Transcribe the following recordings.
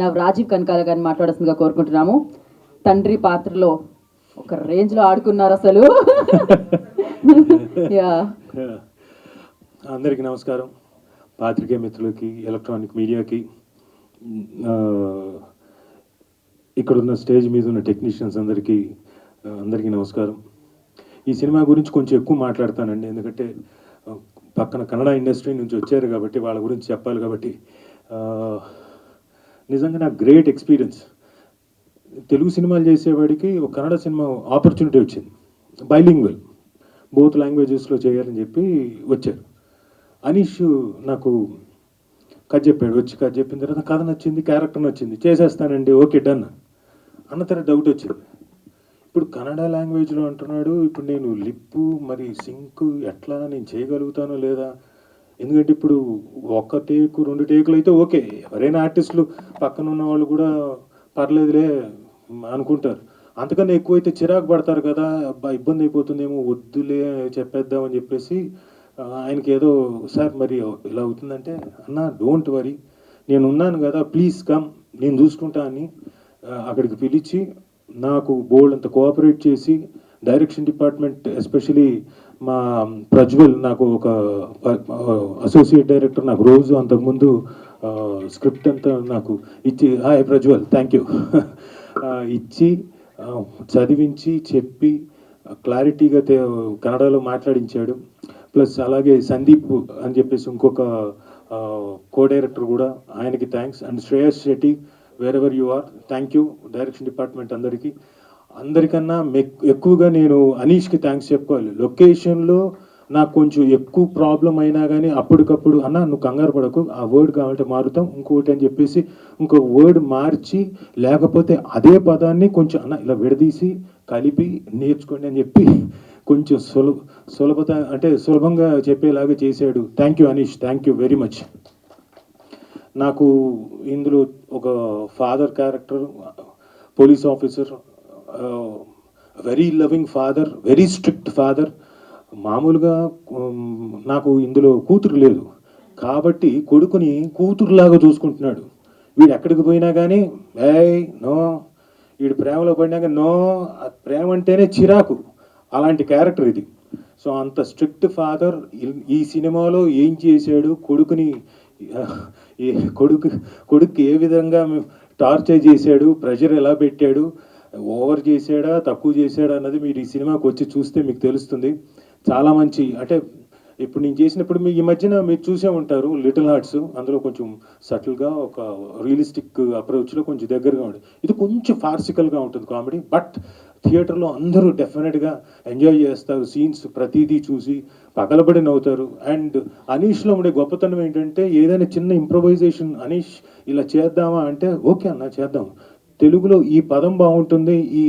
నా రాజీవ్ కనకాల గారిని మాట్లాడాల్సిందిగా కోరుకుంటున్నాము. తండ్రి పాత్రలో ఒక రేంజ్లో ఆడుకున్నారు అసలు. యా అందరికీ నమస్కారం. పాత్రికేయ మిత్రులకి ఎలక్ట్రానిక్ మీడియాకి ఇక్కడ ఉన్న స్టేజ్ మీద ఉన్న టెక్నీషియన్స్ అందరికీ అందరికీ నమస్కారం. ఈ సినిమా గురించి కొంచెం ఎక్కువ మాట్లాడతానండి. ఎందుకంటే పక్కన కన్నడ ఇండస్ట్రీ నుంచి వచ్చారు కాబట్టి వాళ్ళ గురించి చెప్పాలి కాబట్టి నిజంగా నాకు గ్రేట్ ఎక్స్పీరియన్స్. తెలుగు సినిమాలు చేసేవాడికి ఒక కన్నడ సినిమా ఆపర్చునిటీ వచ్చింది. బైలింగ్వెల్ బోత్ లాంగ్వేజెస్లో చేయాలని చెప్పి వచ్చారు. అనీష్ నాకు కథ చెప్పాడు. వచ్చి కథ చెప్పిన తర్వాత కథ నచ్చింది క్యారెక్టర్ నచ్చింది. చేసేస్తానండి ఓకే డన్ అన్న తర్వాత డౌట్ వచ్చింది. ఇప్పుడు కన్నడ లాంగ్వేజ్లో అంటున్నాడు ఇప్పుడు నేను లిప్పు మరి సింక్ ఎట్లా నేను చేయగలుగుతానో లేదా ఎందుకంటే ఇప్పుడు ఒక్క టేకు రెండు టేకులు అయితే ఓకే. ఎవరైనా ఆర్టిస్టులు పక్కన ఉన్న వాళ్ళు కూడా పర్లేదులే అనుకుంటారు. అంతకన్నా ఎక్కువైతే చిరాకు పడతారు కదా అబ్బా ఇబ్బంది అయిపోతుందేమో వద్దులే చెప్పేద్దామని చెప్పేసి ఆయనకి ఏదో సార్ మరి ఇలా అవుతుందంటే అన్న డోంట్ వరీ. నేను ఉన్నాను కదా ప్లీజ్ కమ్. నేను చూసుకుంటా అని అక్కడికి పిలిచి నాకు బోల్డ్ అంత కోఆపరేట్ చేసి డైరెక్షన్ డిపార్ట్మెంట్ ఎస్పెషలీ మా ప్రజ్వల్ నాకు ఒక అసోసియేట్ డైరెక్టర్ నాకు రోజు అంతకుముందు స్క్రిప్ట్ అంతా నాకు ఇచ్చి హాయ్ ప్రజ్వల్ థ్యాంక్ యూ ఇచ్చి చదివించి చెప్పి క్లారిటీగా కన్నడలో మాట్లాడించాడు. ప్లస్ అలాగే సందీప్ అని చెప్పేసి ఇంకొక కో డైరెక్టర్ కూడా ఆయనకి thanks and Shreyas Shetty wherever you are thank you direction department అందరికీ. అందరికన్నా మెక్- ఎక్కువగా నేను అనీష్కి థ్యాంక్స్ చెప్పుకోవాలి. లొకేషన్లో నాకు కొంచెం ఎక్కువ ప్రాబ్లం అయినా కానీ అప్పటికప్పుడు అన్న నువ్వు కంగారు పడకు ఆ వర్డ్ కావాలంటే మారుతాం ఇంకోటి అని చెప్పేసి ఇంకో వర్డ్ మార్చి లేకపోతే అదే పదాన్ని కొంచెం అన్న ఇలా విడదీసి కలిపి నేర్చుకోండి అని చెప్పి కొంచెం సులభ సులభత అంటే సులభంగా చెప్పేలాగా చేశాడు. Thank you Anish thank you very much నాకు ఇందులో ఒక father character police officer very loving father very strict father మామూలుగా నాకు ఇందులో కూతురు లేదు. కాబట్టి కొడుకుని కూతురులాగా చూసుకుంటున్నాడు. వీడు ఎక్కడికి పోయినా కానీ ఏయ్ నో. వీడు ప్రేమలో పడినాక నో. ప్రేమ అంటేనే చిరాకు. అలాంటి క్యారెక్టర్ ఇది. సో అంత స్ట్రిక్ట్ ఫాదర్ ఈ సినిమాలో ఏం చేశాడు? కొడుకుని కొడుకు కొడుకు ఏ విధంగా టార్చర్ చేశాడు? ప్రెషర్ ఎలా పెట్టాడు? ఓవర్ చేసాడా తక్కువ చేసాడా అన్నది మీరు ఈ సినిమాకి వచ్చి చూస్తే మీకు తెలుస్తుంది. చాలా మంచి అంటే ఇప్పుడు నేను చేసినప్పుడు మీ ఈ మధ్యన మీరు చూసే ఉంటారు లిటిల్ హార్ట్స్ అందులో కొంచెం సటిల్గా ఒక రియలిస్టిక్ అప్రోచ్లో కొంచెం దగ్గరగా ఉంటుంది ఇది కొంచెం ఫార్సికల్గా ఉంటుంది కామెడీ బట్ థియేటర్లో అందరూ డెఫినెట్గా ఎంజాయ్ చేస్తారు. సీన్స్ ప్రతిదీ చూసి పగలబడి నవ్వుతారు. అండ్ అనీష్లో ఉండే గొప్పతనం ఏంటంటే ఏదైనా చిన్న ఇంప్రొవైజేషన్ అనీష్ ఇలా చేద్దామా అంటే ఓకే అన్న చేద్దాం. తెలుగులో ఈ పదం బాగుంటుంది ఈ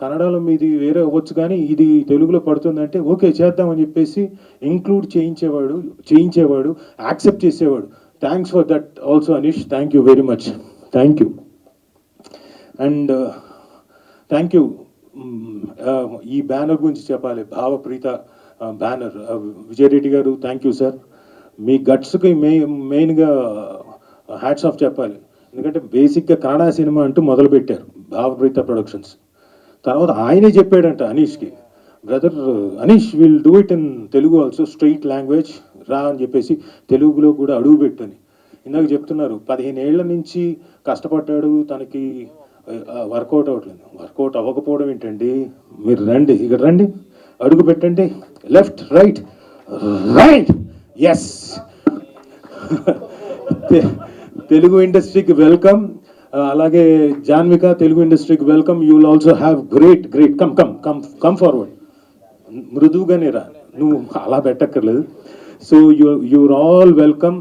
కన్నడలో మీది వేరే అవ్వచ్చు కానీ ఇది తెలుగులో పడుతుంది అంటే ఓకే చేద్దామని చెప్పేసి ఇంక్లూడ్ చేయించేవాడు చేయించేవాడు యాక్సెప్ట్ చేసేవాడు. Thanks for that also Anish thank you very much thank you and thank you ఈ బ్యానర్ గురించి చెప్పాలి. Bhavapreeta uh, banner. Uh, Vijay Reddy garu thank you sir మీ గట్స్కి మెయిన్ మెయిన్గా uh, హ్యాట్స్ ఆఫ్ చెప్పాలి. ఎందుకంటే బేసిక్గా కన్నడ సినిమా అంటూ మొదలుపెట్టారు భావప్రీత ప్రొడక్షన్స్. తర్వాత ఆయనే చెప్పాడంట అనీష్కి brother Anish will do it in Telugu also straight language రా అని చెప్పేసి తెలుగులో కూడా అడుగు పెట్టని. ఇందాక చెప్తున్నారు పదిహేను ఏళ్ళ నుంచి కష్టపడ్డాడు తనకి వర్కౌట్ అవ్వట్లేదు. వర్కౌట్ అవ్వకపోవడం ఏంటండి? మీరు రండి ఇక్కడ రండి. అడుగు పెట్టండి. Left right right yes. Telugu ఇండస్ట్రీకి వెల్కమ్. అలాగే జాన్విక తెలుగు ఇండస్ట్రీకి welcome. You will also have great great come come come come forward మృదువుగానే రా. నువ్వు అలా పెట్టక్కర్లేదు. So you your all welcome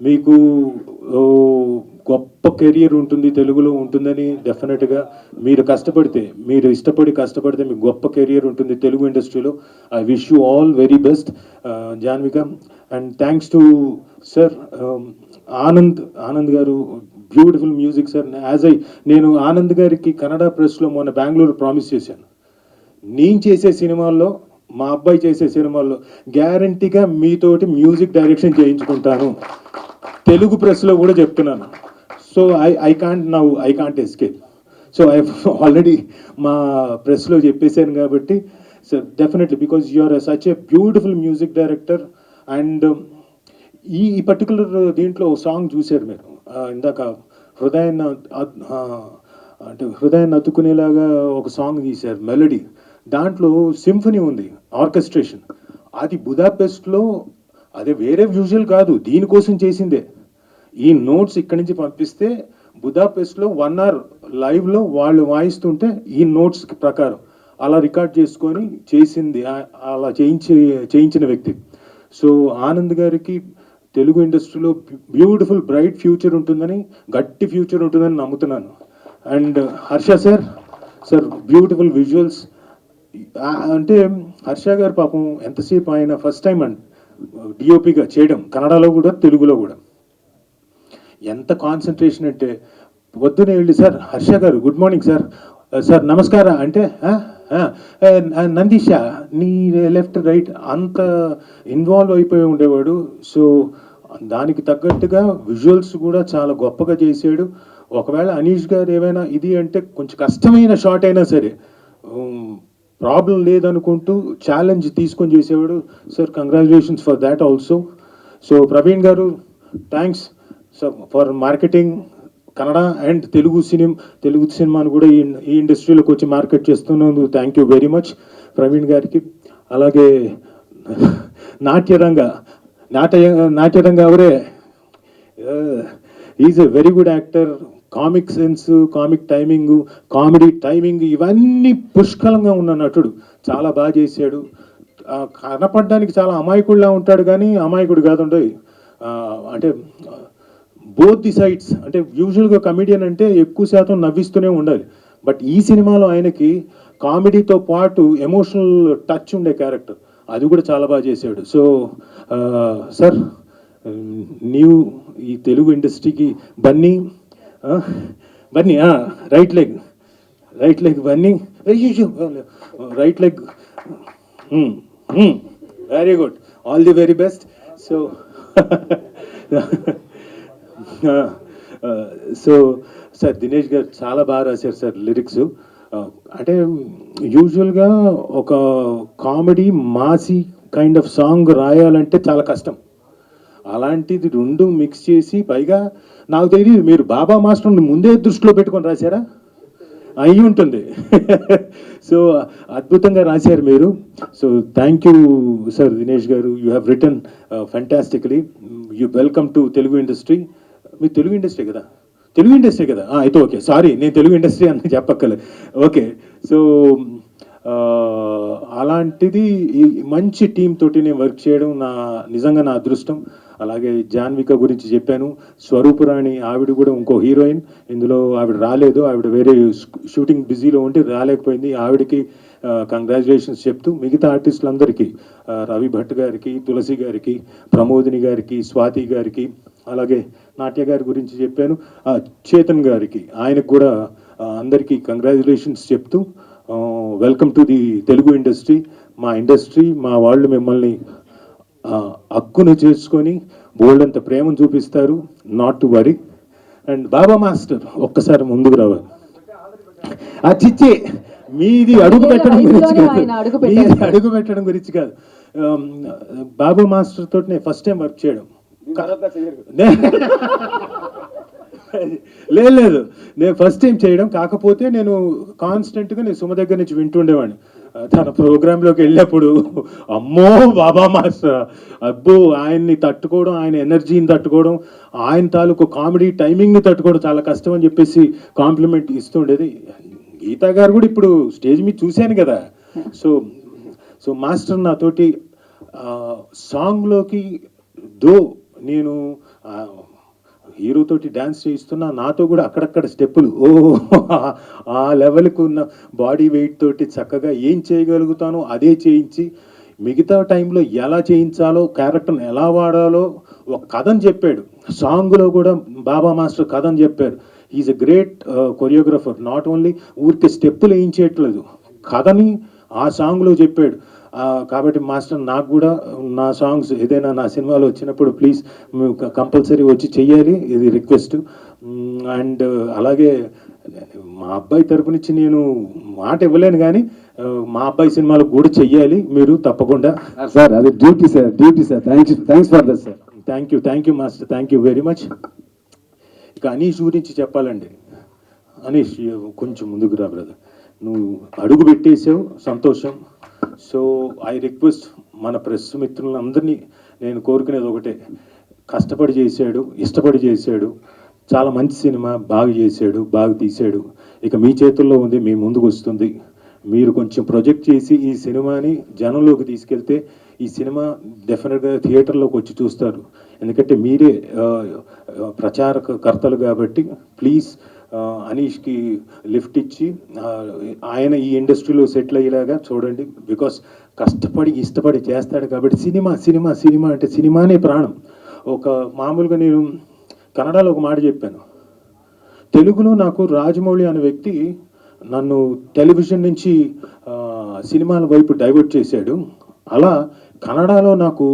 మీకు గొప్ప కెరియర్ ఉంటుంది తెలుగులో ఉంటుందని డెఫినెట్గా. మీరు కష్టపడితే మీరు ఇష్టపడి కష్టపడితే మీకు గొప్ప కెరియర్ ఉంటుంది తెలుగు ఇండస్ట్రీలో. I wish you all very best Janvika. And thanks to sir Anand Anand garu beautiful music sir. As I నేను ఆనంద్ గారికి కన్నడ ప్రెస్లో మొన్న బెంగళూరు ప్రామిస్ చేశాను. నేను చేసే సినిమాల్లో మా అబ్బాయి చేసే సినిమాల్లో గ్యారంటీగా మీతోటి మ్యూజిక్ డైరెక్షన్ చేయించుకుంటాను. తెలుగు ప్రెస్లో కూడా చెప్తున్నాను. So I I can't now I can't escape. So I already మా ప్రెస్లో చెప్పేశాను కాబట్టి so definitely because you are such a beautiful music director and ఈ ఈ పర్టికులర్ దీంట్లో సాంగ్ చూశారు మీరు. ఇందాక హృదయాన్ని అంటే హృదయాన్ని అతుకునేలాగా ఒక సాంగ్ తీశారు మెలడీ దాంట్లో సింఫనీ ఉంది ఆర్కెస్ట్రేషన్ అది బుదాపెస్ట్లో అదే వేరే వ్యూజువల్ కాదు దీనికోసం చేసిందే. ఈ నోట్స్ ఇక్కడి నుంచి పంపిస్తే బుదాపెస్ట్లో వన్ అవర్ లైవ్లో వాళ్ళు వాయిస్తుంటే ఈ నోట్స్ ప్రకారం అలా రికార్డ్ చేసుకొని చేసింది అలా చేయించి చేయించిన వ్యక్తి. సో ఆనంద్ గారికి తెలుగు ఇండస్ట్రీలో బ్యూటిఫుల్ బ్రైట్ ఫ్యూచర్ ఉంటుందని గట్టి ఫ్యూచర్ ఉంటుందని నమ్ముతున్నాను. And Harsha sir sir beautiful visuals. అంటే హర్ష గారు పాపం ఎంతసేపు ఆయన ఫస్ట్ టైం అండ్ డిఓపిగా చేయడం కన్నడలో కూడా తెలుగులో కూడా. ఎంత కాన్సన్ట్రేషన్ అంటే పొద్దునే వెళ్ళి సార్ హర్ష గారు గుడ్ మార్నింగ్ సార్. సార్ నమస్కారం అంటే నందీష నీ లెఫ్ట్ రైట్ అంత ఇన్వాల్వ్ అయిపోయి ఉండేవాడు. సో దానికి తగ్గట్టుగా విజువల్స్ కూడా చాలా గొప్పగా చేశాడు ఒకవేళ అనీష్ గారు ఏమైనా ఇది అంటే కొంచెం కష్టమైన షాట్ అయినా సరే ప్రాబ్లం లేదనుకుంటూ ఛాలెంజ్ తీసుకొని చేసేవాడు. Sir congratulations for that also so Praveen garu thanks for marketing Kannada and Telugu cinema Telugu సినిమాను కూడా ఈ ఈ ఇండస్ట్రీలోకి వచ్చి మార్కెట్ చేస్తున్నందుకు thank you very much Praveen గారికి. అలాగే Natyaranga Natya Natyaranga అవరే is a very good actor comic sense comic timing comedy timing ఇవన్నీ పుష్కలంగా ఉన్న నటుడు. చాలా బాగా చేశాడు. కనపడడానికి చాలా అమాయకుడిలా ఉంటాడు కానీ అమాయకుడు కాదు అంటే బోత్ ది సైడ్స్ అంటే యూజువల్గా కమెడియన్ అంటే ఎక్కువ శాతం నవ్విస్తూనే ఉండాలి. బట్ ఈ సినిమాలో ఆయనకి కామెడీతో పాటు ఎమోషనల్ టచ్ ఉండే క్యారెక్టర్ అది కూడా చాలా బాగా చేశాడు. సో సార్ నీవు ఈ తెలుగు ఇండస్ట్రీకి బన్నీ ఆ, Bunny right leg right leg Bunny. Right leg very good all the very best so Uh, so sir Dinesh garu చాలా బాగా రాశారు సార్ లిరిక్స్. Uh, అంటే యూజువల్గా ఒక కామెడీ మాసి కైండ్ ఆఫ్ సాంగ్ రాయాలంటే చాలా కష్టం. అలాంటిది రెండు మిక్స్ చేసి పైగా నాకు తెలియదు మీరు బాబా మాస్టర్ని ముందే దృష్టిలో పెట్టుకొని రాశారా? అయి ఉంటుంది. సో అద్భుతంగా రాశారు మీరు. So thank you sir Dinesh garu. You have written fantastically you welcome to Telugu industry me Telugu industry కదా? తెలుగు ఇండస్ట్రీ కదా? అయితే ఓకే. సారీ నేను తెలుగు ఇండస్ట్రీ అని చెప్పక్కర్లేదు. ఓకే. సో అలాంటిది ఈ మంచి టీం తోటి నేను వర్క్ చేయడం నా నిజంగా నా అదృష్టం. అలాగే జాన్విక గురించి చెప్పాను. స్వరూపురాణి ఆవిడ కూడా ఇంకో హీరోయిన్ ఇందులో ఆవిడ రాలేదు. ఆవిడ వేరే షూటింగ్ బిజీలో ఉంటే రాలేకపోయింది. ఆవిడకి కంగ్రాచులేషన్స్ చెప్తూ మిగతా ఆర్టిస్టులందరికీ రవి భట్ గారికి తులసి గారికి ప్రమోదిని గారికి స్వాతి గారికి అలాగే నాట్య గారి గురించి చెప్పాను. చేతన్ గారికి ఆయనకు కూడా అందరికీ కంగ్రాచులేషన్స్ చెప్తూ welcome to the Telugu industry మా ఇండస్ట్రీ మా వాళ్ళు మిమ్మల్ని హక్కును చేసుకొని బోల్డంత ప్రేమను చూపిస్తారు. Not to worry and Baba master ఒక్కసారి ముందుకు రావాలి. ఆ చిచ్చి మీది అడుగు పెట్టడం గురించి కాదు. మీది. అడుగు పెట్టడం గురించి కాదు. బాబు మాస్టర్ తోటి నేను ఫస్ట్ టైం వర్క్ చేయడం. లేదు లేదు. నేను ఫస్ట్ టైం చేయడం. కాకపోతే నేను కాన్స్టెంట్గా నేను సుమ దగ్గర నుంచి వింటుండేవాడిని తన ప్రోగ్రాంలోకి వెళ్ళినప్పుడు అమ్మో బాబా మాస్టర్ అబ్బో ఆయన్ని తట్టుకోవడం ఆయన ఎనర్జీని తట్టుకోవడం ఆయన తాలూకు కామెడీ టైమింగ్ని తట్టుకోవడం చాలా కష్టం అని చెప్పేసి కాంప్లిమెంట్ ఇస్తుండేది గీతా గారు కూడా ఇప్పుడు స్టేజ్ మీద చూశాను కదా. సో సో మాస్టర్ నాతోటి సాంగ్లోకి దో నేను హీరోతోటి డ్యాన్స్ చేయిస్తున్నా నాతో కూడా అక్కడక్కడ స్టెప్పులు. ఓ ఆ లెవెల్కి ఉన్న బాడీ వెయిట్ తోటి చక్కగా ఏం చేయగలుగుతానో అదే చేయించి మిగతా టైంలో ఎలా చేయించాలో క్యారెక్టర్ని ఎలా వాడాలో ఒక కథని చెప్పాడు. సాంగ్లో కూడా బాబా మాస్టర్ కథను చెప్పారు is a great choreographer not only ఊరికే స్టెప్పులు వేయించేయట్లేదు కథని ఆ సాంగ్లో చెప్పాడు. కాబట్టి మాస్టర్ నాకు కూడా నా సాంగ్స్ ఏదైనా నా సినిమాలో వచ్చినప్పుడు ప్లీజ్ కంపల్సరీ వచ్చి చెయ్యాలి ఇది రిక్వెస్ట్ అండ్ అలాగే మా అబ్బాయి తరపు నుంచి నేను మాట ఇవ్వలేను కానీ ఆ, మా అబ్బాయి సినిమాలు కూడా చెయ్యాలి మీరు తప్పకుండా. సార్ అది duty sir duty sir thanks thanks for that sir thank you thank you master thank you very much ఇక అనీష్ గురించి చెప్పాలండి. అనీష్ కొంచెం ముందుకు రా బ్రదర్ నువ్వు అడుగు పెట్టేసావు సంతోషం. సో ఐ రిక్వెస్ట్ మన ప్రెస్ మిత్రులందరినీ నేను కోరుకునేది ఒకటే. కష్టపడి చేశాడు ఇష్టపడి చేశాడు చాలా మంచి సినిమా బాగా చేశాడు బాగా తీశాడు. ఇక మీ చేతుల్లో ఉంది మీ ముందుకు వస్తుంది. మీరు కొంచెం ప్రొజెక్ట్ చేసి ఈ సినిమాని జనంలోకి తీసుకెళ్తే ఈ సినిమా డెఫినెట్గా థియేటర్లోకి వచ్చి చూస్తారు. ఎందుకంటే మీరే ప్రచారకర్తలు కాబట్టి ప్లీజ్ అనీష్కి లిఫ్ట్ ఇచ్చి ఆయన ఈ ఇండస్ట్రీలో సెటిల్ అయ్యేలాగా చూడండి. బికాస్ కష్టపడి ఇష్టపడి చేస్తాడు కాబట్టి సినిమా సినిమా సినిమా అంటే సినిమానే ప్రాణం. ఒక మామూలుగా నేను కన్నడలో ఒక మాట చెప్పాను. తెలుగులో నాకు రాజమౌళి అనే వ్యక్తి నన్ను టెలివిజన్ నుంచి సినిమాల వైపు డైవర్ట్ చేశాడు. అలా కన్నడలో నాకు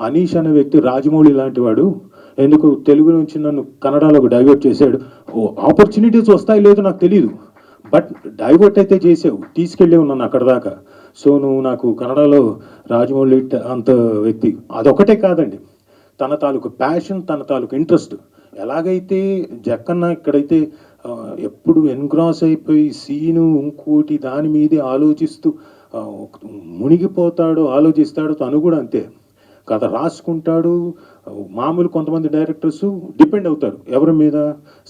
అనీష్ అనే వ్యక్తి రాజమౌళి లాంటి వాడు ఎందుకు తెలుగు నుంచి నన్ను కన్నడలోకి డైవర్ట్ చేశాడు? ఓ ఆపర్చునిటీస్ వస్తాయి లేదో నాకు తెలియదు బట్ డైవర్ట్ అయితే చేసావు తీసుకెళ్ళేవు నన్ను అక్కడ దాకా. సో నువ్వు నాకు కన్నడలో రాజమౌళి అంత వ్యక్తి. అదొకటే కాదండి. తన తాలూకు ప్యాషన్ తన తాలూకు ఇంట్రెస్ట్ ఎలాగైతే జక్కన్న ఇక్కడైతే ఎప్పుడు ఎన్క్రాస్ అయిపోయి సీను ఇంకోటి దాని మీదే ఆలోచిస్తూ మునిగిపోతాడో ఆలోచిస్తాడో తను కూడా అంతే. కథ రాసుకుంటాడు. మామూలు కొంతమంది డైరెక్టర్స్ డిపెండ్ అవుతారు. ఎవరి మీద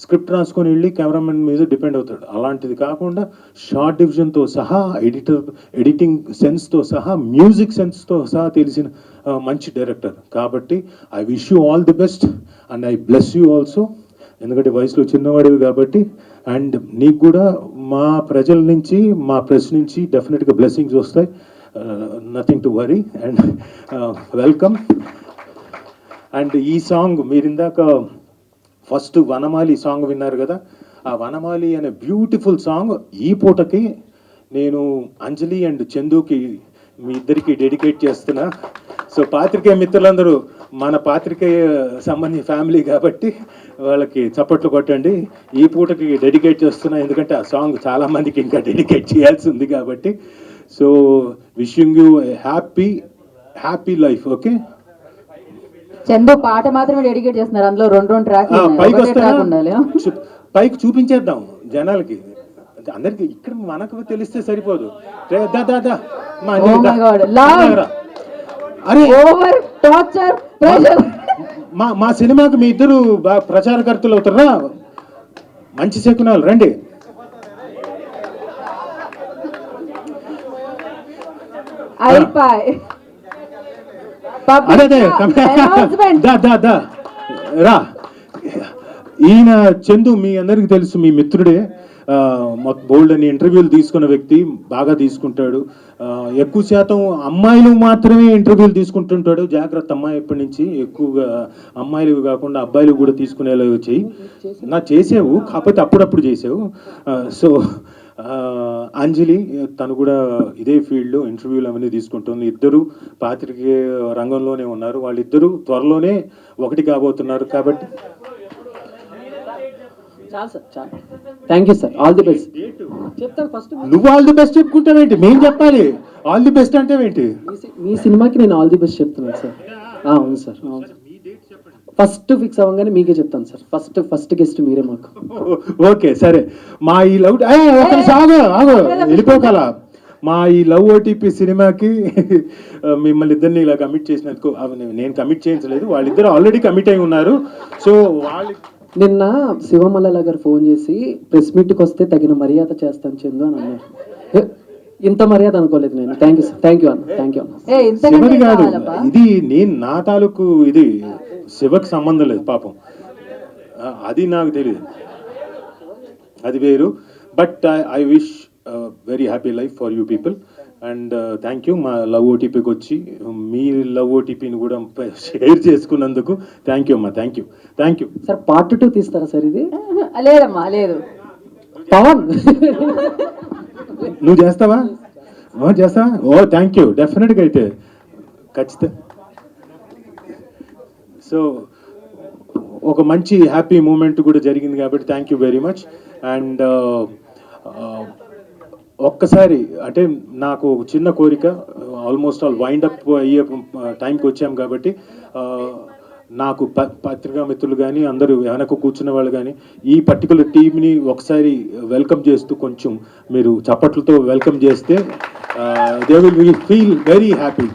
స్క్రిప్ట్ రాసుకొని వెళ్ళి కెమెరామెన్ మీద డిపెండ్ అవుతాడు. అలాంటిది కాకుండా షార్ట్ డివిజన్తో సహా ఎడిటర్ ఎడిటింగ్ సెన్స్తో సహా మ్యూజిక్ సెన్స్తో సహా తెలిసిన మంచి డైరెక్టర్. కాబట్టి I wish you all the best and I bless you also. ఎందుకంటే వయసులో చిన్నవాడివి కాబట్టి అండ్ నీకు కూడా మా ప్రజల నుంచి మా ప్రెస్ నుంచి డెఫినెట్గా బ్లెస్సింగ్స్ వస్తాయి. Nothing to worry and welcome and ఈ సాంగ్ మీరు ఇందాక ఫస్ట్ వనమాలి సాంగ్ విన్నారు కదా? ఆ వనమాలి అనే బ్యూటిఫుల్ సాంగ్ ఈ పూటకి నేను అంజలి అండ్ చందుకి మీ ఇద్దరికి డెడికేట్ చేస్తున్నా. సో పాత్రికేయ మిత్రులందరూ మన పాత్రికేయ సంబంధి ఫ్యామిలీ కాబట్టి వాళ్ళకి చప్పట్లు కొట్టండి. ఈ పూటకి డెడికేట్ చేస్తున్నా ఎందుకంటే ఆ సాంగ్ చాలా మందికి ఇంకా డెడికేట్ చేయాల్సి ఉంది కాబట్టి so wishing you happy happy life okay Chandu పాట మాత్రమే డెడికేట్ చేస్తున్నారు. అందులో రెండు రెండు ట్రాక్ పైకి ఉండాలి. పైకి చూపించేద్దాం జనాలకి. అందరికి ఇక్కడ మనకు తెలిస్తే సరిపోదు. రే, దా, దా, దా. మా Oh. అరే! ఓవర్ టార్చర్ ప్రెషర్ మా మా సినిమాకి మీ ఇద్దరు ప్రచారకర్తలు అవుతారా? మంచి శకునాలు. రండి. అయిపోయి. రా. ఈయన చందు మీ అందరికి తెలుసు మీ మిత్రుడే. బోల్డ్ అని ఇంటర్వ్యూలు తీసుకున్న వ్యక్తి బాగా తీసుకుంటాడు. ఎక్కువ శాతం అమ్మాయిలు మాత్రమే ఇంటర్వ్యూలు తీసుకుంటుంటాడు. జాగ్రత్త అమ్మాయి ఎప్పటి నుంచి? ఎక్కువగా అమ్మాయిలు కాకుండా అబ్బాయిలు కూడా తీసుకునేలా చేయి. నా చేసావు కాకపోతే అప్పుడప్పుడు చేసావు. సో అంజలి తను కూడా ఇదే ఫీల్డ్లో ఇంటర్వ్యూలు అవన్నీ తీసుకుంటుంది. ఇద్దరు పాత్రికేయ రంగంలోనే ఉన్నారు. వాళ్ళిద్దరూ త్వరలోనే ఒకటి కాబోతున్నారు కాబట్టి thank you sir all the best చెప్తాను ఫస్ట్ నువ్వు ఆల్ ది బెస్ట్ చెప్పుకుంటావేంటి మేము చెప్పాలి. ఆల్ ది బెస్ట్ అంటే ఏంటి? మీ సినిమాకి నేను ఆల్ ది బెస్ట్ చెప్తున్నాను సార్ అవును సార్ అవును సార్ ఫస్ట్ ఫిక్స్ అవ్వగానే మీకే చెప్తాను సార్. ఫస్ట్ ఫస్ట్ గెస్ట్ మీరే మాకు. ఓకే సరే. మా ఈ లవ్ ఆగు ఆగు. వెళ్ళిపోగల మా ఈ లవ్ ఓటీపీ సినిమాకి మిమ్మల్ని ఇద్దరిని ఇలా కమిట్ చేసినందుకు నేను- కమిట్ చేయించలేదు. వాళ్ళిద్దరు ఆల్రెడీ కమిట్ అయి ఉన్నారు. సో వాళ్ళ నిన్న శివమల్లల గారు ఫోన్ చేసి ప్రెస్ మీట్కి వస్తే తగిన మర్యాద చేస్తాను చందు అని అన్నారు. ఇంత మర్యాద అనుకోలేదు నేను. Thank you sir thank you అన్న. థ్యాంక్ యూ అన్న? ఇది నేను నా తాలూకు ఇది శివకి సంబంధం లేదు పాపం. అది నాకు తెలియదు అది వేరు. But I wish very happy life for you people and thank you మా లవ్ ఓటీపీకి వచ్చి మీ లవ్ ఓటీపీని కూడా షేర్ చేసుకున్నందుకు థ్యాంక్ యూ అమ్మా. Thank you thank you sir part two తీస్తారా సార్ ఇది? లేదమ్మా లేదు. పవన్! నువ్వు చేస్తావా? చేస్తావా? ఓ థ్యాంక్ యూ డెఫినెట్గా అయితే. ఖచ్చితంగా సో ఒక మంచి హ్యాపీ మూమెంట్ కూడా జరిగింది కాబట్టి thank you very much and ఒక్కసారి అంటే నాకు ఒక చిన్న కోరిక ఆల్మోస్ట్ ఆల్ వైండ్ అప్ అయ్యే uh, టైంకి వచ్చాం కాబట్టి uh, నాకు ప పత్రికా మిత్రులు కానీ అందరూ వెనక కూర్చున్న వాళ్ళు కానీ ఈ పర్టికులర్ టీంని ఒకసారి వెల్కమ్ చేస్తూ కొంచెం మీరు చప్పట్లతో వెల్కమ్ చేస్తే they will feel very happy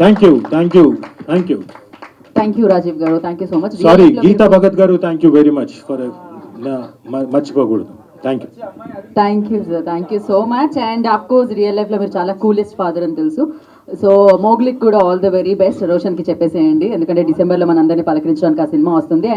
thank you thank you thank you thank you Rajiv garu thank you so much sorry Geeta Bhagat garu thank you very much for మర్చిపోకూడదు. Thank you thank you sir thank you so much and of course real లైఫ్లో మీరు చాలా coolest father అని తెలుసు. So మోగ్లిక్ కూడా all the very best రోషన్కి చెప్పేసేయండి. ఎందుకంటే డిసెంబర్లో మన అందరినీ పలకరించడానికి ఆ సినిమా వస్తుంది.